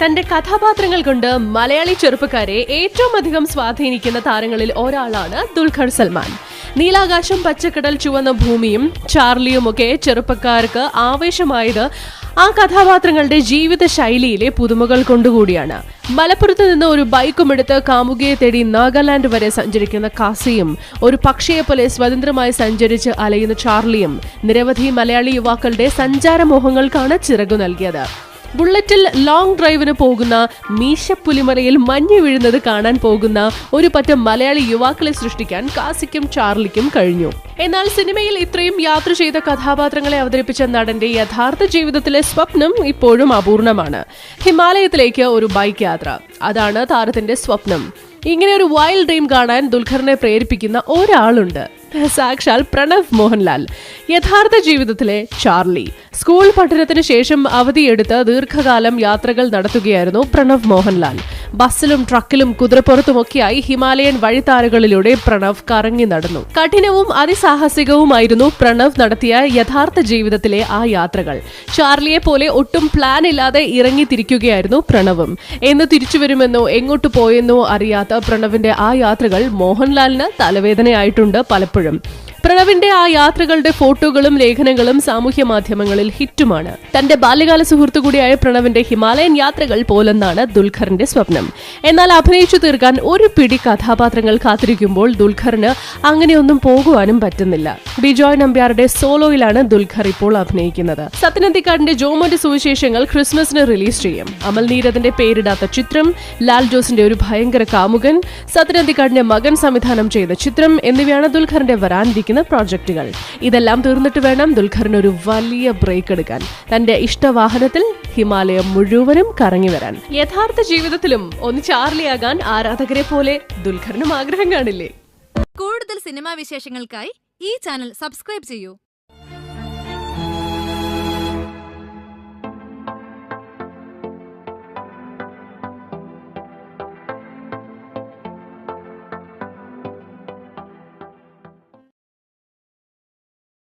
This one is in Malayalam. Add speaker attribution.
Speaker 1: തന്റെ കഥാപാത്രങ്ങൾ കൊണ്ട് മലയാളി ചെറുപ്പക്കാരെ ഏറ്റവും അധികം സ്വാധീനിക്കുന്ന താരങ്ങളിൽ ഒരാളാണ് ദുൽഖർ സൽമാൻ. നീലാകാശം പച്ചക്കടൽ ചുവന്ന ഭൂമിയും ചാർലിയും ഒക്കെ ചെറുപ്പക്കാർക്ക് ആവേശമായത് ആ കഥാപാത്രങ്ങളുടെ ജീവിത ശൈലിയിലെ പുതുമകൾ കൊണ്ടുകൂടിയാണ്. മലപ്പുറത്ത് നിന്ന് ഒരു ബൈക്കും എടുത്ത് കാമുകിയെ തേടി നാഗാലാൻഡ് വരെ സഞ്ചരിക്കുന്ന കാസിയും ഒരു പക്ഷിയെ പോലെ സ്വതന്ത്രമായി സഞ്ചരിച്ച് അലയുന്ന ചാർലിയും നിരവധി മലയാളി യുവാക്കളുടെ സഞ്ചാരമോഹങ്ങൾക്കാണ് ചിറകു നൽകിയത്. ബുള്ളറ്റിൽ ലോങ് ഡ്രൈവിന് പോകുന്ന മീശപ്പുലിമലയിൽ മഞ്ഞ് വീഴുന്നത് കാണാൻ പോകുന്ന ഒരു പറ്റം മലയാളി യുവാക്കളെ സൃഷ്ടിക്കാൻ കാസിക്കും ചാർലിക്കും കഴിഞ്ഞു. എന്നാൽ സിനിമയിൽ ഇത്രയും യാത്ര ചെയ്ത കഥാപാത്രങ്ങളെ അവതരിപ്പിച്ച നടന്റെ യഥാർത്ഥ ജീവിതത്തിലെ സ്വപ്നം ഇപ്പോഴും അപൂർണമാണ്. ഹിമാലയത്തിലേക്ക് ഒരു ബൈക്ക് യാത്ര. അതാണ് താരത്തിന്റെ സ്വപ്നം. ഇങ്ങനെ ഒരു വൈൽഡ് ഡ്രീം കാണാൻ ദുൽഖറിനെ പ്രേരിപ്പിക്കുന്ന ഒരാളുണ്ട്. സാക്ഷാൽ പ്രണവ് മോഹൻലാൽ. യഥാർത്ഥ ജീവിതത്തിലെ ചാർലി. സ്കൂൾ പഠനത്തിന് ശേഷം അവധിയെടുത്ത് ദീർഘകാലം യാത്രകൾ നടത്തുകയായിരുന്നു പ്രണവ് മോഹൻലാൽ. ബസ്സിലും ട്രക്കിലും കുതിരപ്പുറത്തുമൊക്കെയായി ഹിമാലയൻ വഴിത്താരകളിലൂടെ പ്രണവ് കറങ്ങി നടന്നു. കഠിനവും അതിസാഹസികവുമായിരുന്നു പ്രണവ് നടത്തിയ യഥാർത്ഥ ജീവിതത്തിലെ ആ യാത്രകൾ. ചാർലിയെ പോലെ ഒട്ടും പ്ലാൻ ഇല്ലാതെ ഇറങ്ങി തിരിക്കുകയായിരുന്നു പ്രണവും. എന്ന് തിരിച്ചുവരുമെന്നോ എങ്ങോട്ട് പോയെന്നോ അറിയാത്ത പ്രണവിന്റെ ആ യാത്രകൾ മോഹൻലാലിന് തലവേദനയായിട്ടുണ്ട് പലപ്പോഴും. Fulham. പ്രണവിന്റെ ആ യാത്രകളുടെ ഫോട്ടോകളും ലേഖനങ്ങളും സാമൂഹ്യ മാധ്യമങ്ങളിൽ ഹിറ്റുമാണ്. തന്റെ ബാല്യകാല സുഹൃത്തു കൂടിയായ പ്രണവിന്റെ ഹിമാലയൻ യാത്രകൾ പോലെന്നാണ് ദുൽഖറിന്റെ സ്വപ്നം. എന്നാൽ അഭിനയിച്ചു തീർക്കാൻ ഒരു പിടി കഥാപാത്രങ്ങൾ കാത്തിരിക്കുമ്പോൾ ദുൽഖറിന് അങ്ങനെയൊന്നും പോകുവാനും പറ്റുന്നില്ല. ബിജോയ് നമ്പ്യാരുടെ സോലോയിലാണ് ദുൽഖർ ഇപ്പോൾ അഭിനയിക്കുന്നത്. സത്യനന്ദിക്കാടിന്റെ ജോമോന്റെ സുവിശേഷങ്ങൾ ക്രിസ്മസിന് റിലീസ് ചെയ്യും. അമൽ നീരദിന്റെ പേരിടാത്ത ചിത്രം ലാൽ ജോസിന്റെ ഒരു ഭയങ്കര കാമുകൻ സത്യനന്ദിക്കാടിന്റെ മകൻ സംവിധാനം ചെയ്ത ചിത്രം എന്നിവയാണ് ദുൽഖറിന്റെ വരാനിരിക്കുന്ന പ്രോജക്റ്റുകൾ. ഇതെല്ലാം തീർന്നിട്ട് വേണം ദുൽഖറിന് ഒരു വലിയ ബ്രേക്ക് എടുക്കാൻ. തന്റെ ഇഷ്ടവാഹനത്തിൽ ഹിമാലയം മുഴുവനും കറങ്ങി വരാൻ. യഥാർത്ഥ ജീവിതത്തിലും ഒന്ന് ചാർലിയാകാൻ ആരാധകരെ പോലെ ദുൽഖറിനും ആഗ്രഹം കാണില്ലേ?
Speaker 2: കൂടുതൽ സിനിമാ വിശേഷങ്ങൾക്കായി ഈ ചാനൽ സബ്സ്ക്രൈബ് ചെയ്യൂ.